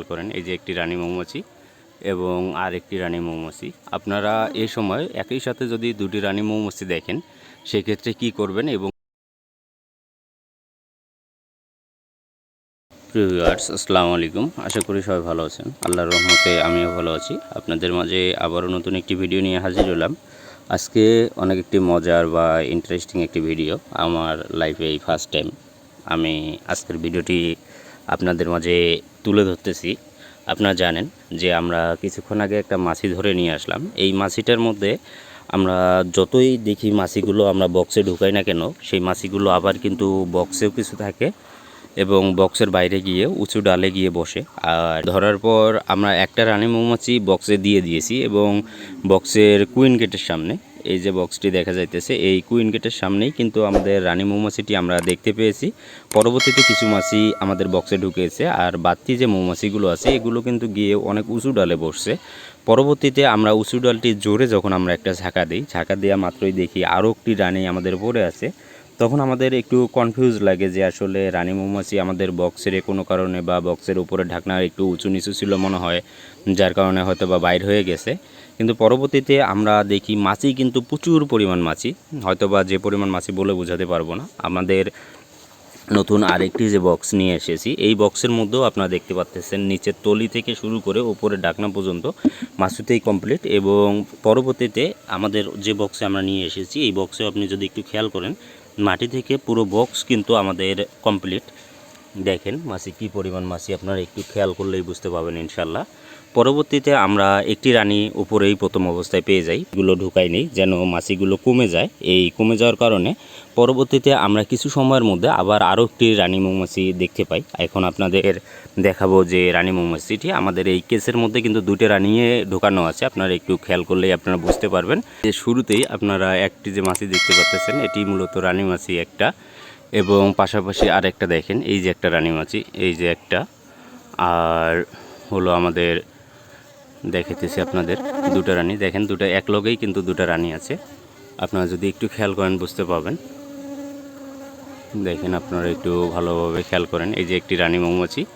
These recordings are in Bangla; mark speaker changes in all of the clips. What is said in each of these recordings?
Speaker 1: খেয়াল করেন, এই যে একটি রানী মৌমাছি এবং আর একটি রানী মৌমাছি। আপনারা এই সময় একই সাথে যদি দুটি রানী মৌমাছি দেখেন, সেক্ষেত্রে কি করবেন এবং প্রিয় ভিউয়ার্স আসসালামু আলাইকুম। আশা করি সবাই ভালো আছেন। আল্লাহর রহমতে আমিও ভালো আছি। আপনাদের মাঝে আবারও নতুন একটি ভিডিও নিয়ে হাজির হলাম। আজকে অনেক একটি মজার বা ইন্টারেস্টিং একটি ভিডিও আমার লাইফে এই ফার্স্ট টাইম আমি আজকের ভিডিওটি আপনাদের মাঝে তুলে ধরতেছি। আপনারা জানেন যে আমরা কিছুক্ষণ আগে একটা মাছি ধরে নিয়ে আসলাম। এই মাছিটার মধ্যে আমরা যতই দেখি মাছিগুলো আমরা বক্সে ঢুকাই না কেন, সেই মাছিগুলো আবার কিন্তু বক্সেও কিছু থাকে এবং বক্সের বাইরে গিয়ে উঁচু ডালে গিয়ে বসে। আর ধরার পর আমরা একটা রানী মৌমাছি বক্সে দিয়ে দিয়েছি এবং বক্সের কুইন গেটের সামনে এই যে বক্সটি দেখা যাইতেছে, এই কুইন গেটের সামনেই কিন্তু আমাদের রানী মৌমাছিটি আমরা দেখতে পেয়েছি। পরবর্তীতে কিছু মাছি আমাদের বক্সে ঢুকেছে, আর বাড়তি যে মৌমাছিগুলো আছে, এগুলো কিন্তু গিয়ে অনেক উঁচু ডালে বসছে। পরবর্তীতে আমরা উঁচু ডালটি জোরে যখন আমরা একটা ঝাঁকা দিই, ঝাঁকা দেওয়া মাত্রই দেখি আরও একটি রানী আমাদের পড়ে আছে। তখন আমাদের একটু কনফিউজ লাগে যে আসলে রানী মৌমাছি আমাদের বক্সের কোনো কারণে বা বক্সের উপরে ঢাকনা একটু উঁচু নিচু ছিল মনে হয়, যার কারণে হয়তো বা বাইর হয়ে গেছে। কিন্তু পরবর্তীতে আমরা দেখি মাছি কিন্তু প্রচুর পরিমাণ মাছি। হয়তো বা যে পরিমাণ মাছি বলে বোঝাতে পারব না। আমাদের নতুন আরেকটি যে বক্স নিয়ে এসেছি, এই বক্সের মধ্যেও আপনারা দেখতে পাচ্ছেন নিচের তলি থেকে শুরু করে উপরে ডাকনা পর্যন্ত মাসুতেই কমপ্লিট এবং পরবর্তীতে আমাদের যে বক্সে আমরা নিয়ে এসেছি, এই বক্সে আপনি যদি একটু খেয়াল করেন, মাটি থেকে পুরো বক্স কিন্তু আমাদের কমপ্লিট দেখেন মাছি কী পরিমাণ মাছি আপনারা একটু খেয়াল করলেই বুঝতে পারবেন ইনশাল্লাহ পরবর্তীতে আমরা একটি রানী উপরেই প্রথম অবস্থায় পেয়ে যাই, এগুলো ঢুকাইনি যেন মাছিগুলো কমে যায়। এই কমে যাওয়ার কারণে পরবর্তীতে আমরা কিছু সময়ের মধ্যে আবার আরও একটি রানী মৌমাছি দেখতে পাই। এখন আপনাদের দেখাবো যে রানী মৌমাছিটি আমাদের এই কেসের মধ্যে কিন্তু দুটো রানিয়ে ঢোকানো আছে, আপনারা একটু খেয়াল করলেই আপনারা বুঝতে পারবেন। যে শুরুতেই আপনারা একটি যে মাছি দেখতে পাচ্ছেন, এটি মূলত রানী মাছি একটা। এবং পাশাপাশি আরেকটা দেখেন, এই যে একটা রানী মাছি, এই যে একটা। আর হলো আমাদের, দেখাইতেছি আপনাদের দুটো রানী। দেখেন, দুটো এক লগেই কিন্তু দুটো রানী আছে। আপনারা যদি একটু খেয়াল করেন, বুঝতে পারবেন। দেখেন, আপনারা একটু ভালোভাবে খেয়াল করেন। এই যে একটি রানী মৌমাছি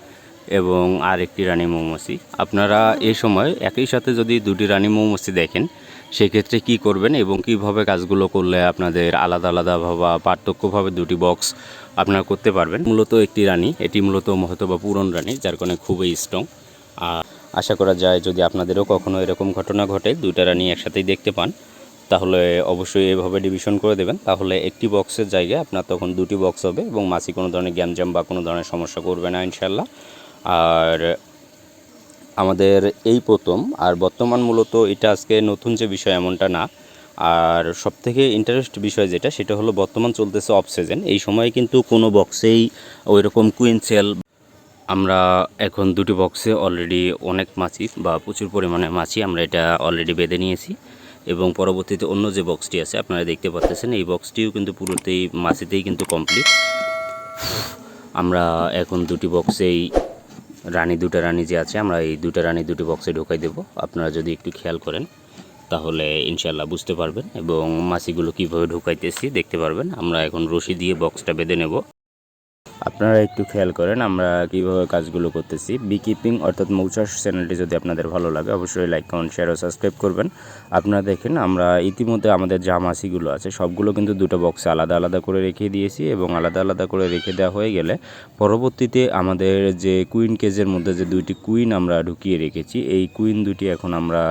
Speaker 1: এবং আর একটি রানী মৌমাছি। আপনারা এই সময় একই সাথে যদি দুটি রানী মৌমাছি দেখেন সেক্ষেত্রে কি করবেন এবং কীভাবে কাজগুলো করলে আপনাদের আলাদা আলাদাভাবে বা পার্থক্যভাবে দুটি বক্স আপনারা করতে পারবেন? মূলত একটি রানী, এটি মূলত হয়তো বা পুরন রানী, যার কারণে খুবই স্ট্রং আর আশা করা যায় যদি আপনাদেরও কখনও এরকম ঘটনা ঘটে, দুইটা রানী একসাথেই দেখতে পান, তাহলে অবশ্যই এভাবে ডিভিশন করে দেবেন। তাহলে একটি বক্সের জায়গায় আপনার তখন দুটি বক্স হবে এবং মাসি কোনো ধরনের গ্যামজাম বা কোনো ধরনের সমস্যা করবে না ইনশাল্লাহ আর আমাদের এই প্রথম, আর বর্তমান মূলত এটা আজকে নতুন যে বিষয় এমনটা না। আর সবথেকে ইন্টারেস্ট বিষয় যেটা, সেটা হলো বর্তমান চলতেছে অফ সিজন এই সময় কিন্তু কোনো বক্সেই ওই রকম কুইন সেল আমরা এখন দুটি বক্সে অলরেডি অনেক মাছি বা প্রচুর পরিমাণে মাছি আমরা এটা অলরেডি বেঁধে নিয়েছি। এবং পরবর্তীতে অন্য যে বক্সটি আছে, আপনারা দেখতে পাচ্ছেন এই বক্সটিও কিন্তু পুরোতেই মাছিতেই কিন্তু কমপ্লিট আমরা এখন দুটি বক্সেই রানী দুটো রানী যে আছে, আমরা এই দুটো রানী দুটি বক্সে ঢোকাই দেব। আপনারা যদি একটু খেয়াল করেন, তাহলে ইনশাল্লাহ বুঝতে পারবেন এবং মাসিগুলো কীভাবে ঢোকাইতেছি দেখতে পারবেন। আমরা এখন রশি দিয়ে বক্সটা বেঁধে নেব। আপনারা একটু খেয়াল করেন আমরা কীভাবে কাজগুলো করতেছি। বি কিপিং অর্থাৎ মৌচাষ চ্যানেলটি যদি আপনাদের ভালো লাগে, অবশ্যই লাইক কমেন্ট শেয়ার ও সাবস্ক্রাইব করবেন। আপনারা দেখেন, আমরা ইতিমধ্যে আমাদের যা মাছিগুলো আছে, সবগুলো কিন্তু দুটো বক্সে আলাদা আলাদা করে রেখে দিয়েছি এবং আলাদা আলাদা করে রেখে দেওয়া হয়ে গেলে পরবর্তীতে আমাদের যে কুইন কেজের মধ্যে যে দুইটি কুইন আমরা ঢুকিয়ে রেখেছি, এই কুইন দুটি এখন আমরা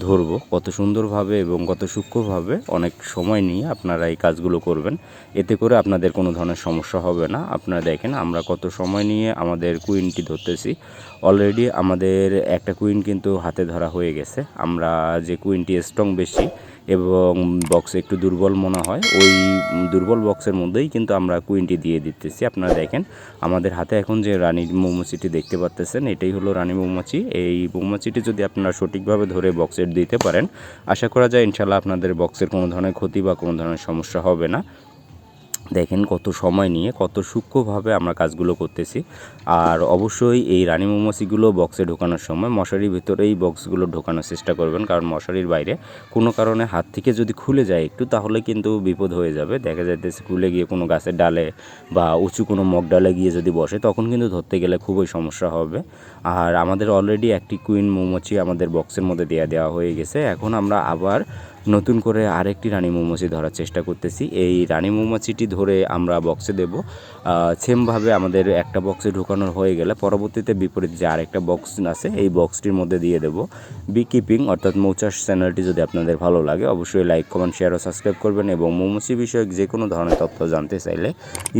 Speaker 1: ধরবো। কত সুন্দরভাবে এবং কত সূক্ষ্মভাবে অনেক সময় নিয়ে আপনারা এই কাজগুলো করবেন। এতে করে আপনাদের কোনো ধরনের সমস্যা হবে না। আপনারা দেখেন আমরা কত সময় নিয়ে আমাদের কুইনটি ধরতেছি। অলরেডি আমাদের একটা কুইন কিন্তু হাতে ধরা হয়ে গেছে। আমরা যে কুইনটি স্ট্রং বেশি এবং বক্স একটু দুর্বল মনে হয়। ওই দুর্বল বক্সের মধ্যেই কিন্তু আমরা কুইনটি দিয়ে দিতেছি। আপনারা দেখেন, আমাদের হাতে এখন যে রানী মৌমাছিটি দেখতে পাচ্তেছেন, এটাই হলো রানী মৌমাছি। এই মৌমাছিটি যদি আপনারা সঠিকভাবে ধরে বক্সের দিতে পারেন, আশা করা যায় ইনশাল্লাহ আপনাদের বক্সের কোনো ধরনের ক্ষতি বা কোনো ধরনের সমস্যা হবে না। দেখেন কত সময় নিয়ে কত সূক্ষ্মভাবে আমরা কাজগুলো করতেছি। আর অবশ্যই এই রানী মৌমাছিগুলো বক্সে ঢোকানোর সময় মশারির ভিতরেই বক্সগুলো ঢোকানোর চেষ্টা করবেন, কারণ মশারির বাইরে কোনো কারণে হাত থেকে যদি খুলে যায় একটু, তাহলে কিন্তু বিপদ হয়ে যাবে। দেখা যাইতেছে খুলে গিয়ে কোনো গাছের ডালে বা উঁচু কোনো মগ ডালে গিয়ে যদি বসে, তখন কিন্তু ধরতে গেলে খুবই সমস্যা হবে। আর আমাদের অলরেডি একটি কুইন মৌমাছি আমাদের বক্সের মধ্যে দেওয়া দেওয়া হয়ে গেছে। এখন আমরা আবার নতুন করে আরেকটি রানী মৌমাছি ধরার চেষ্টা করতেছি। এই রানী মৌমাছিটি ধরে আমরা বক্সে দেব। সেমভাবে আমাদের একটা বক্সে ঢোকানোর হয়ে গেলে পরবর্তীতে বিপরীত যে আরেকটা বক্স আছে, এই বক্সটির মধ্যে দিয়ে দেব। বি কিপিং অর্থাৎ মৌচাষ চ্যানেলটি যদি আপনাদের ভালো লাগে, অবশ্যই লাইক কমেন্ট শেয়ার ও সাবস্ক্রাইব করবেন এবং মৌমাছি বিষয়ক যে কোনো ধরনের তথ্য জানতে চাইলে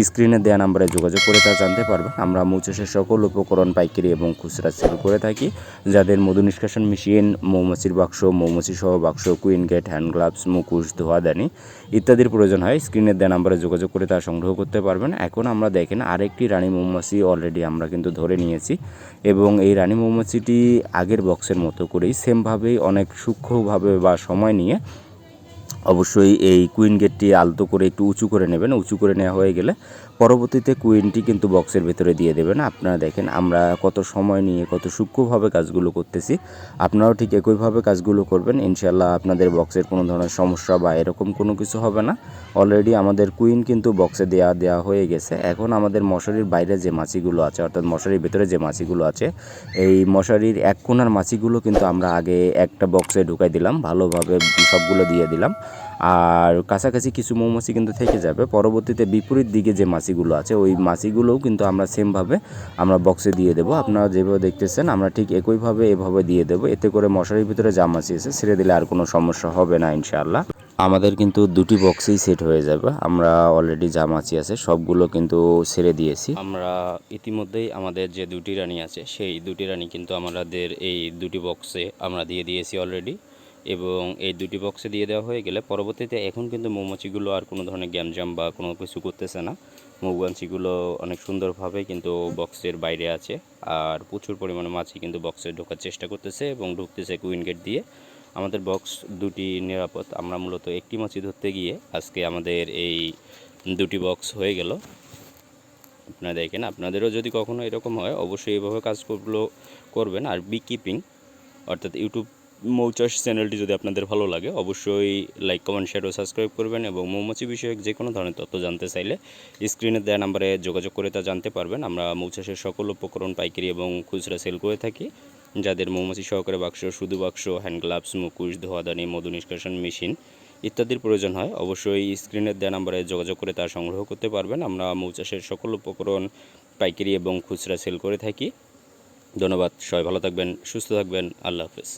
Speaker 1: স্ক্রিনে দেওয়া নাম্বারে যোগাযোগ করে তা জানতে পারবেন। আমরা মৌচাষের সকল উপকরণ, পাইকারি এবং খুচরা সেল করে থাকি। যাদের মধু নিষ্কাশন মেশিন মৌমাছির বাক্স মৌমাছি সহ বাক্স কুইন গেট হ্যান্ড গ্লাভস, মুখোশ ধোয়াদানি ইত্যাদির প্রয়োজন হয়। স্ক্রিনের দেওয়া নাম্বারে যোগাযোগ করে তা সংগ্রহ করতে পারবেন। এখন আমরা দেখেন আরেকটি রানী মৌমাছি অলরেডি আমরা কিন্তু ধরে নিয়েছি এবং এই রানী মৌমাছিটি আগের বক্সের মতো করেই সেমভাবেই অনেক সূক্ষ্মভাবে বা সময় নিয়ে অবশ্যই এই কুইন গেটটি আলতো করে একটু উঁচু করে নেবেন। উঁচু করে নেওয়া হয়ে গেলে পরবর্তীতে কুইনটি কিন্তু বক্সের ভেতরে দিয়ে দেবেন। আপনারা দেখেন আমরা কত সময় নিয়ে কত সূক্ষ্মভাবে কাজগুলো করতেছি। আপনারাও ঠিক একইভাবে কাজগুলো করবেন। ইনশাল্লাহ আপনাদের বক্সের কোনো ধরনের সমস্যা বা এরকম কোনো কিছু হবে না। অলরেডি আমাদের কুইন কিন্তু বক্সে দেওয়া দেওয়া হয়ে গেছে। এখন আমাদের মশারির বাইরে যে মাছিগুলো আছে, অর্থাৎ মশারির ভেতরে যে মাছিগুলো আছে, এই মশারির এক কোনার মাছিগুলো কিন্তু আমরা আগে একটা বক্সে ঢুকাই দিলাম। ভালোভাবে সবগুলো দিয়ে দিলাম। আর কাছাকাছি কিছু মৌমাছি কিন্তু থেকে যাবে। পরবর্তীতে বিপরীত দিকে যে মাছিগুলো আছে, ওই মাছিগুলোও কিন্তু আমরা সেমভাবে আমরা বক্সে দিয়ে দেবো। আপনারা যেভাবে দেখতেছেন, আমরা ঠিক একইভাবে এভাবে দিয়ে দেবো। এতে করে মশারির ভিতরে যা মাছি আছে, ছেড়ে দিলে আর কোনো সমস্যা হবে না, ইনশাআল্লাহ। আমাদের কিন্তু দুটি বক্সেই সেট হয়ে যাবে। আমরা অলরেডি যা মাছি আছে, সবগুলো কিন্তু ছেড়ে দিয়েছি। আমরা ইতিমধ্যেই আমাদের যে দুটি রানী আছে, সেই দুটি রানী কিন্তু আমাদের এই দুটি বক্সে আমরা দিয়ে দিয়েছি অলরেডি এবং এই দুটি বক্সে দিয়ে দেওয়া হয়ে গেলে পরবর্তীতে এখন কিন্তু মৌমাছিগুলো আর কোনো ধরনের গ্যামজাম বা কোনো কিছু করতেছে না। মৌমাছিগুলো অনেক সুন্দরভাবে কিন্তু বক্সের বাইরে আছে আর প্রচুর পরিমাণে মাছি কিন্তু বক্সে ঢোকার চেষ্টা করতেছে এবং ঢুকতেছে কুইন গেট দিয়ে। আমাদের বক্স দুটি নিরাপদ। আমরা মূলত একটি মাছি ধরতে গিয়ে আজকে আমাদের এই দুটি বক্স হয়ে গেল। আপনারা দেখেন, আপনাদেরও যদি কখনো এরকম হয়, অবশ্যই এভাবে কাজগুলো করবেন। আর বি কিপিং অর্থাৎ ইউটিউব মৌচাষ চ্যানেলটি যদি আপনাদের ভালো লাগে, অবশ্যই লাইক কমেন্ট শেয়ার ও সাবস্ক্রাইব করবেন এবং মৌমাছি বিষয়ক যে কোনো ধরনের তথ্য জানতে চাইলে স্ক্রিনে দেওয়া নাম্বারে যোগাযোগ করে তা জানতে পারবেন। আমরা মৌচাষের সকল উপকরণ, পাইকারি এবং খুচরা সেল করে থাকি। যাদের মৌমাছি সহকারে বাক্স, শুধু বাক্স হ্যান্ড গ্লাভস মুকুশ ধোয়াদানি, মধু নিষ্কাশন মেশিন ইত্যাদির প্রয়োজন হয়, অবশ্যই স্ক্রিনের দেওয়া নাম্বারে যোগাযোগ করে তা সংগ্রহ করতে পারবেন। আমরা মৌচাষের সকল উপকরণ, পাইকারি এবং খুচরা সেল করে থাকি। ধন্যবাদ, সবাই ভালো থাকবেন, সুস্থ থাকবেন, আল্লাহ হাফেজ।